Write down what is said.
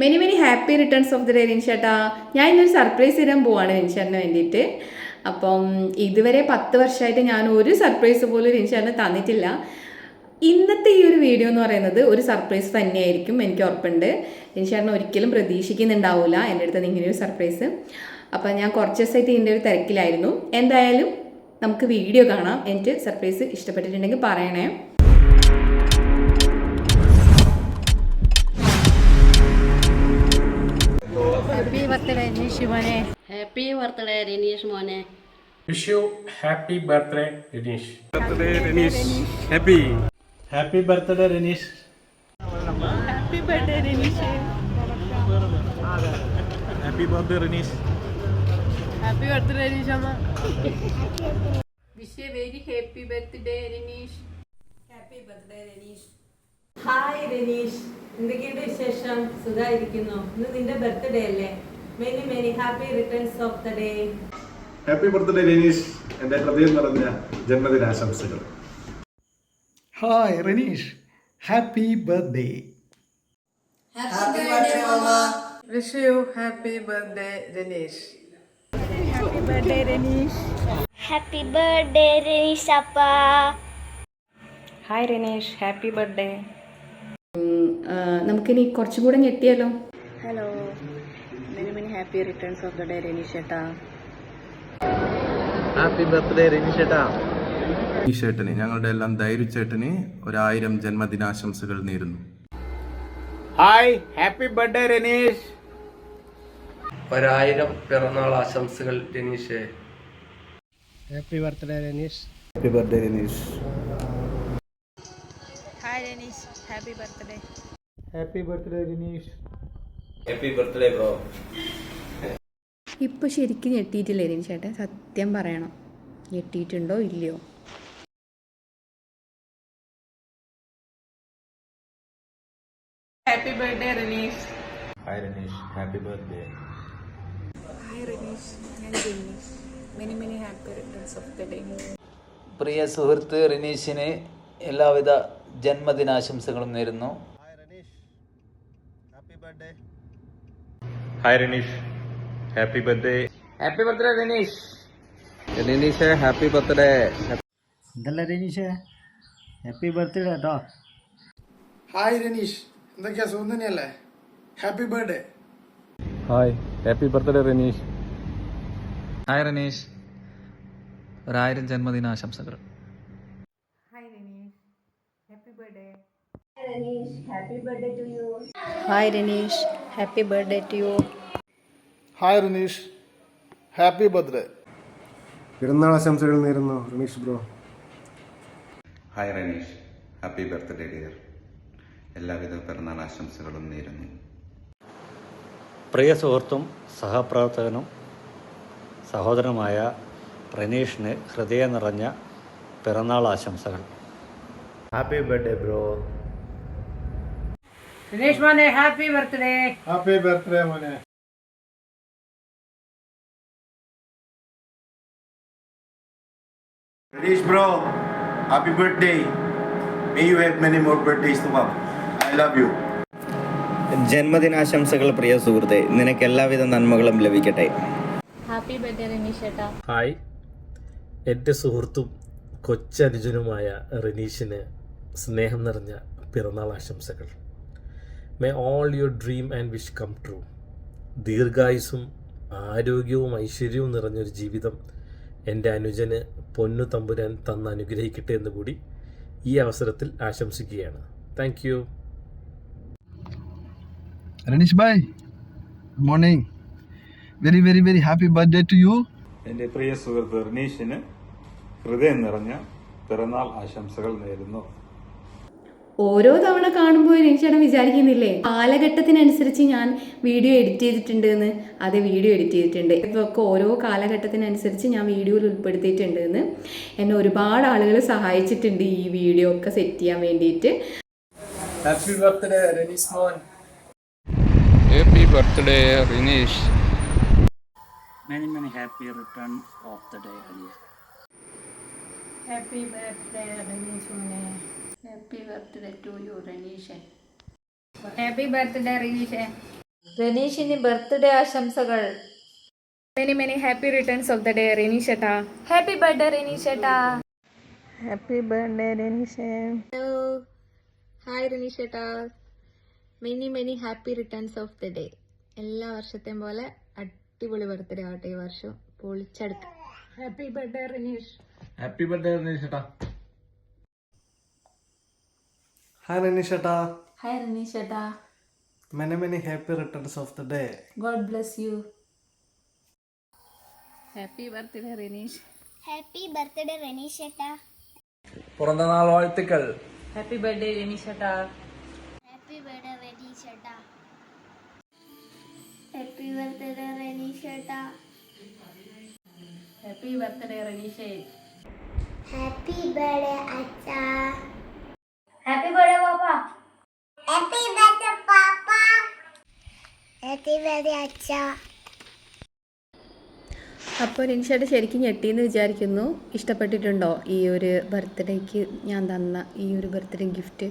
Many many happy returns of the day റിൻഷേട്ടാ ഞാൻ ഇന്നൊരു surprise തരാൻ പോവാണ് റിൻഷേട്ടന് വേണ്ടിയിട്ട്. അപ്പം ഇതുവരെ പത്ത് വർഷമായിട്ട് ഞാൻ ഒരു സർപ്രൈസ് പോലും റിൻഷേട്ടന് തന്നിട്ടില്ല. ഇന്നത്തെ ഈ ഒരു വീഡിയോ എന്ന് പറയുന്നത് ഒരു സർപ്രൈസ് തന്നെയായിരിക്കും എനിക്ക് ഉറപ്പുണ്ട്. റിൻഷേട്ടൻ ഒരിക്കലും പ്രതീക്ഷിക്കുന്നുണ്ടാവില്ല എന്റെ അടുത്ത് ഇങ്ങനെ ഒരു സർപ്രൈസ് അപ്പം ഞാൻ കുറച്ച് ദിവസമായിട്ട് ഇതിന്റെ ഒരു തിരക്കിലായിരുന്നു. എന്തായാലും നമുക്ക് വീഡിയോ കാണാം. എനിക്ക് സർപ്രൈസ് ഇഷ്ടപ്പെട്ടിട്ടുണ്ടെങ്കിൽ പറയണേ. ബർത്ത്ഡേ നിഷി മോനെ ഹാപ്പി ബർത്ത്ഡേ രനീഷ് മോനെ. Wish you happy birthday Ranish. Birthday Ranish. Happy happy birthday Ranish. Happy birthday Ranish. Happy birthday Ranish. Happy birthday നിഷമ്മ wish a very happy birthday Ranish. Hi Ranish. എന്തൊക്കെയുണ്ട് വിശേഷം? സുഖമായിരിക്കുന്നു. ഇന്ന് നിന്റെ birthday അല്ലേ? Many many happy returns of the day happy birthday Ranish എന്റെ ഹൃദയം നിറഞ്ഞ ജന്മദിനാശംസകൾ. Hi Ranish happy birthday happy birthday mama wish you happy birthday Ranish happy birthday Ranish happy birthday Ranish അപ്പ ഹായ് രനീഷ് ഹാപ്പി ബർത്ത്ഡേ നമുക്കിനി കുറച്ചും കൂടെ ഞെട്ടിയാലോ? Hello happy returns of the day രനീഷേട്ടാ happy birthday രനീഷേട്ടാ രനീഷേട്ടന് ഞങ്ങളുടെ എല്ലാം ധൈര്യച്ചേട്ടന് ഒരായിരം ജന്മദിനാശംസകൾ നേരുന്നു. ഹായ് ഹാപ്പി ബർത്ത്ഡേ രനീഷ് ഒരായിരം പിറന്നാൾ ആശംസകൾ രനീഷേ happy birthday Ranish happy birthday Ranish hi Ranish happy birthday happy birthday Ranish happy birthday bro ഇപ്പൊ ശരിക്കും ഞെട്ടിയിട്ടില്ലേ രീതി ചേട്ടൻ? സത്യം പറയണം. ഞെട്ടിയിട്ടുണ്ടോ ഇല്ലയോ? Happy birthday Ranish hi Ranish happy birthday പ്രിയ സുഹൃത്ത് റിനീഷിന് എല്ലാവിധ ജന്മദിനാശംസകളും നേരുന്നു. Hi Ranish happy birthday happy birthday Rinish Ranish happy birthday എന്തല്ല രനീഷ്? ഹാപ്പി ബർത്ത്ഡേ കേട്ടോ ഹായ് രനീഷ് എന്തൊക്കെയാ? സുഖം തന്നെയല്ലേ? Happy birthday hi happy birthday Ranish hi Rinish ഒരായിരം ജന്മദിനാശംസകൾ hi Ranish happy birthday to you hi Rinish happy birthday പിറന്നാൾ ആശംസകൾ നേരുന്നു Rinish bro hi Ranish happy birthday dear എല്ലാവിധ പിറന്നാൾ ആശംസകളും നേരുന്നു. പ്രിയ സുഹൃത്തും സഹപ്രവർത്തകനും സഹോദരനുമായ റനീഷിന് ഹൃദയം നിറഞ്ഞ പിറന്നാൾ ആശംസകൾ. ഹാപ്പി ബർത്ത്ഡേ ബ്രോ രനീഷ് മോനെ ഹാപ്പി ബർത്ത്ഡേ ഹാപ്പി ബർത്ത്ഡേ മോനെ. Ranish bro, happy birthday. May you have many more birthdays to come. I love you. ജന്മദിനാശംസകൾ പ്രിയ സുഹൃത്തെ നിനക്ക് എല്ലാവിധ നന്മകളും ലഭിക്കട്ടെ ഹാപ്പി ബർത്ത്ഡേ ഹായ് എന്റെ സുഹൃത്തും കൊച്ചനുജനുമായ റനീഷിന് സ്നേഹം നിറഞ്ഞ പിറന്നാൾ ആശംസകൾ may all your dream and wish come true ദീർഘായുസും ആരോഗ്യവും ഐശ്വര്യവും നിറഞ്ഞൊരു ജീവിതം എന്റെ അനുജന് പൊന്നു തമ്പുരാൻ തന്ന് അനുഗ്രഹിക്കട്ടെ എന്ന് കൂടി ഈ അവസരത്തിൽ ആശംസിക്കുകയാണ്. Thank you Ranish bhai good morning very very very happy birthday to you എന്റെ പ്രിയ സുഹൃത്ത് രണീഷിന് ഹൃദയം നിറഞ്ഞ പിറന്നാൾ ആശംസകൾ നേരുന്നു. ഓരോ തവണ കാണുമ്പോൾ രനീഷേട്ടൻ വിചാരിക്കുന്നില്ലേ? കാലഘട്ടത്തിനനുസരിച്ച് ഞാൻ വീഡിയോ എഡിറ്റ് ചെയ്തിട്ടുണ്ട് എന്ന് അതെ വീഡിയോ എഡിറ്റ് ചെയ്തിട്ടുണ്ട്. ഇതൊക്കെ ഓരോ കാലഘട്ടത്തിനനുസരിച്ച് ഞാൻ വീഡിയോയിൽ ഉൾപ്പെടുത്തിയിട്ടുണ്ട് എന്ന് എന്നെ ഒരുപാട് ആളുകൾ സഹായിച്ചിട്ടുണ്ട് ഈ വീഡിയോ ഒക്കെ സെറ്റ് ചെയ്യാൻ വേണ്ടിയിട്ട്. Happy birthday Ranish happy birthday Rinish many many happy return of the day happy birthday Rinish മോനെ. Happy birthday to you Ranish happy birthday റിനീഷേ റനീഷിന് ബർത്ത്ഡേ ആശംസകൾ. Many many happy returns of the day Rinish ഏട്ടാ happy birthday Ranish ഏട്ടാ happy birthday രനീഷേ hi Ranish ഏട്ടാ many many happy returns of the day എല്ലാ വർഷത്തെയും പോലെ അടിപൊളി ബർത്ത്ഡേ ആവട്ടെ ഈ വർഷം. പൊളിച്ചെടുക്കാം happy birthday Rinish happy birthday Ranish ചേട്ടാ ഹായ് രനീഷേട്ടാ ഹായ് റനീഷ് ഏട്ടാ. Many many happy returns of the day God bless you happy birthday Ranish happy birthday Ranish ഏട്ടാ. പിറന്നാൾ വാഴ്ത്തുക്കൾ. ഹാപ്പി ബർത്ത്ഡേ ഏട്ടാ. Happy birthday Ranish happy birthday Ranish happy birthday Ranish happy birthday അച്ഛാ. Happy birthday പാപ്പ happy birthday പാപ്പ happy birthday അച്ഛ. അപ്പോൾ റിൻഷേട്ട ശരിക്കും ഞെട്ടിയെന്ന് വിചാരിക്കുന്നു. ഇഷ്ടപ്പെട്ടിട്ടുണ്ടോ ഈ ഒരു ബർത്ത്ഡേക്ക് ഞാൻ തന്ന ഈ ഒരു ബർത്ത്ഡേ ഗിഫ്റ്റ്